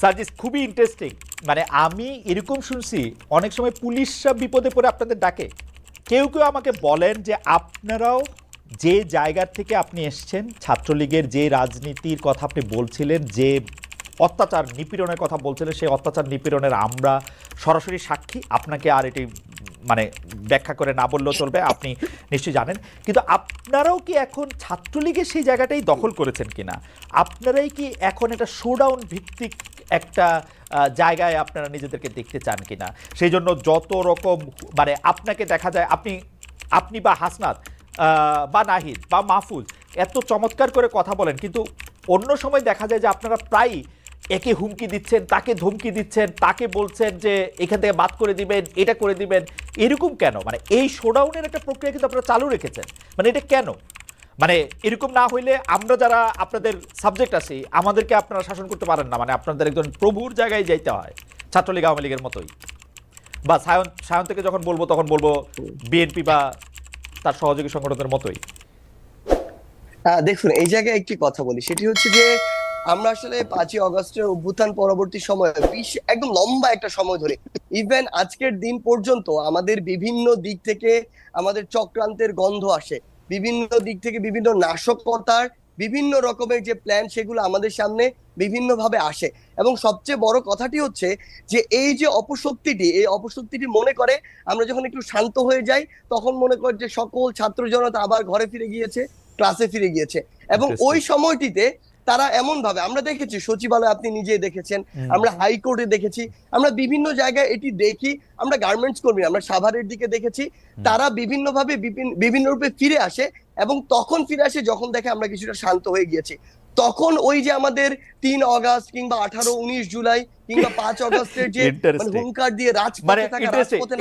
সার্জিস খুবই ইন্টারেস্টিং মানে আমি এরকম শুনছি, অনেক সময় পুলিশরা বিপদে পড়ে আপনাদের ডাকে। কেউ কেউ আমাকে বলেন যে আপনারাও যে জায়গার থেকে আপনি এসছেন, ছাত্রলীগের যে রাজনীতির কথা আপনি বলছিলেন, যে অত্যাচার নিপীড়নের কথা বলছিলেন, সেই অত্যাচার নিপীড়নের আমরা সরাসরি সাক্ষী। আপনাকে আর এটি মানে ব্যাখ্যা করে না বললেও চলবে, আপনি নিশ্চয়ই জানেন। কিন্তু আপনারাও কি এখন ছাত্রলীগের সেই জায়গাটাই দখল করেছেন কিনা? আপনারাই কি এখন এটা শোডাউন ভিত্তিক একটা জায়গায় আপনারা নিজেদেরকে দেখতে চান কিনা। সেই জন্য যত রকম মানে আপনাকে দেখা যায়, আপনি আপনি বা হাসনাত বা নাহিদ, বা মাহফুজ, এত চমৎকার করে কথা বলেন, কিন্তু অন্য সময় দেখা যায় যে আপনারা প্রায়ই একে হুমকি দিচ্ছেন, তাকে ধমকি দিচ্ছেন, তাকে বলছেন যে এখান থেকে বাদ করে দিবেন, এটা করে দিবেন। এরকম কেন? মানে এই শোডাউনের একটা প্রক্রিয়া কিন্তু আপনারা চালু রেখেছেন। মানে এটা কেন? মানে এরকম না হইলে আমরা যারা আপনাদের সাবজেক্ট আছি, আমাদেরকে আপনারা শাসন করতে পারেন না। মানে আপনাদের একজন প্রভুর জায়গায় যাইতে হয়, ছাত্রলীগ, আওয়ামী লীগের মতোই। বা সায়ন সায়ন থেকে যখন বলব, তখন বলব বিএনপি বা তার সহযোগী সংগঠনের মতোই। দেখুন, এই জায়গায় একটি কথা বলি। সেটি হচ্ছে যে, আমরা আসলে পাঁচই অগস্টের অভ্যুত্থান পরবর্তী সময়ে বিশ, একদম লম্বা একটা সময় ধরে ইভেন আজকের দিন পর্যন্ত আমাদের বিভিন্ন দিক থেকে আমাদের চক্রান্তের গন্ধ আসে। বিভিন্ন দিক থেকে বিভিন্ন নাশকতার বিভিন্ন রকমের যে প্ল্যান সেগুলো আমাদের সামনে বিভিন্নভাবে আসে। এবং সবচেয়ে বড় কথাটি হচ্ছে যে এই যে অপশক্তিটি এই অপশক্তিটি মনে করে আমরা যখন একটু শান্ত হয়ে যাই তখন মনে করে যে সকল ছাত্র জনতা আবার ঘরে ফিরে গিয়েছে ক্লাসে ফিরে গিয়েছে। এবং ওই সময়টিতে তারা এমন ভাবে আমরা দেখেছি সচিবালয় আপনি নিজে দেখেছেন। আমরা হাইকোর্টে দেখেছি আমরা বিভিন্ন জায়গায় এটি দেখি আমরা গার্মেন্টস কর্মী আমরা সাভারের দিকে দেখেছি তারা বিভিন্নভাবে বিভিন্ন রূপে ফিরে আসে এবং তখন ফিরে আসে যখন দেখে আমরা কিছুটা শান্ত হয়ে গিয়েছি তখন ওই যে আমাদের তিন অগাস্ট কিংবা আঠারো উনিশ জুলাই কিংবা পাঁচ অগস্টের যে মানে হুঙ্কার দিয়ে মানে রাজপথে থাকা রাজপথে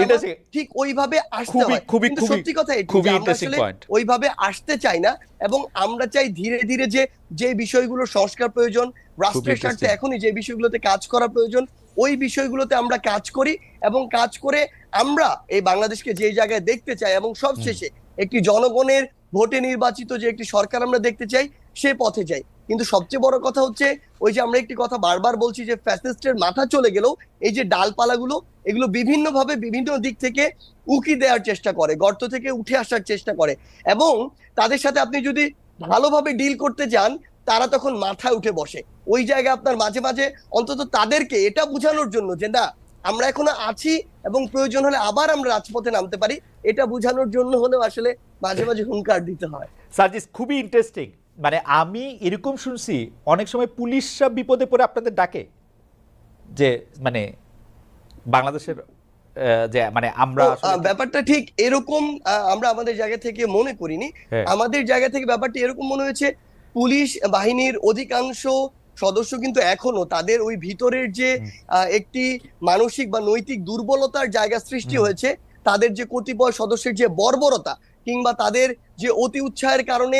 ঠিক ওইভাবে আসতে হয়। কিন্তু সত্যি কথা খুবই আসলে ওইভাবে আসতে চাই না এবং আমরা চাই ধীরে ধীরে যে যে বিষয়গুলো সংস্কার প্রয়োজন রাষ্ট্রের স্বার্থে এখনই যে বিষয়গুলোতে কাজ করা প্রয়োজন ওই বিষয়গুলোতে আমরা কাজ করি এবং কাজ করে আমরা এই বাংলাদেশকে যে জায়গায় দেখতে চাই এবং সবশেষে একটি জনগণের ভোটে নির্বাচিত যে একটি সরকার আমরা দেখতে চাই সে পথে যাই। কিন্তু সবচেয়ে বড় কথা হচ্ছে, ওই যে আমরা একটি কথা বারবার বলছি যে ফ্যাসিস্টের মাথা চলে গেলেও এই যে ডালপালাগুলো, এগুলো বিভিন্নভাবে বিভিন্ন দিক থেকে উকি দেওয়ার চেষ্টা করে, গর্ত থেকে উঠে আসার চেষ্টা করে এবং তাদের সাথে আপনি যদি ভালোভাবে ডিল করতে চান তারা তখন মাথায় উঠে বসে। ওই জায়গায় আপনার মাঝে মাঝে অন্তত তাদেরকে এটা বোঝানোর জন্য যে না, আমরা এখনও আছি এবং প্রয়োজন হলে আবার আমরা রাজপথে নামতে পারি, এটা বোঝানোর জন্য হলেও আসলে মাঝে মাঝে হুঙ্কার দিতে হয়। সার্জিস, খুবই ইন্টারেস্টিং মানে আমি এরকম শুনছি অনেক সময় পুলিশরা বিপদে পড়ে আপনাদের ডাকে যে মানে বাংলাদেশের যে মানে আমরা ব্যাপারটা ঠিক এরকম আমরা আমাদের জায়গা থেকে মনে করিনি। হ্যাঁ। আমাদের জায়গা থেকে ব্যাপারটি এরকম মনে হয়েছে পুলিশ বাহিনীর অধিকাংশ সদস্য কিন্তু এখনও তাদের ওই ভিতরের যে একটি মানসিক বা নৈতিক দুর্বলতার জায়গা সৃষ্টি হয়েছে তাদের যে কতিপয় সদস্যের যে বর্বরতা কিংবা তাদের যে অতি উৎসাহের কারণে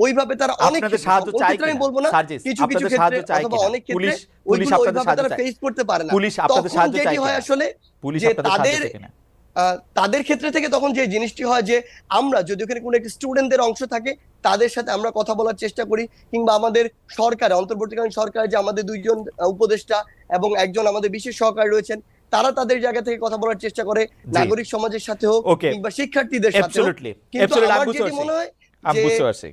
ওইভাবে তারা অনেক সাহায্য চাই আমি বলব না কিছু কিছু সাহায্য ক্ষেত্রে চাই অথবা অনেক ক্ষেত্রে পুলিশ পুলিশ আপনাদের সাহায্য চাই ফেস করতে পারে না। পুলিশ আপনাদের সাহায্য চাই হয় আসলে পুলিশ আপনাদের সাহায্য তাদের- চাই? তাদের ক্ষেত্রে থেকে তখন যে জিনিসটি হয় যে আমরা যদি ওখানে কোনো একটি স্টুডেন্টদের অংশ থাকে তাদের সাথে আমরা কথা বলার চেষ্টা করি কিংবা আমাদের সরকার অন্তর্বর্তীকালীন সরকার যে আমাদের দুইজন উপদেষ্টা এবং একজন আমাদের বিশেষ সহকারী রয়েছেন তারা তাদের জায়গা থেকে কথা বলার চেষ্টা করে নাগরিক সমাজের সাথে হোক কিংবা শিক্ষার্থীদের সাথে হোক। কিন্তু আমার যেটি মনে হয়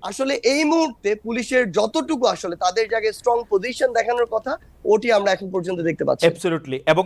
আসলে এই মুহূর্তে পুলিশের যতটুকু আসলে তাদের জায়গায় স্ট্রং পজিশন দেখানোর কথা ওটি আমরা এখন পর্যন্ত দেখতে পাচ্ছি। এবং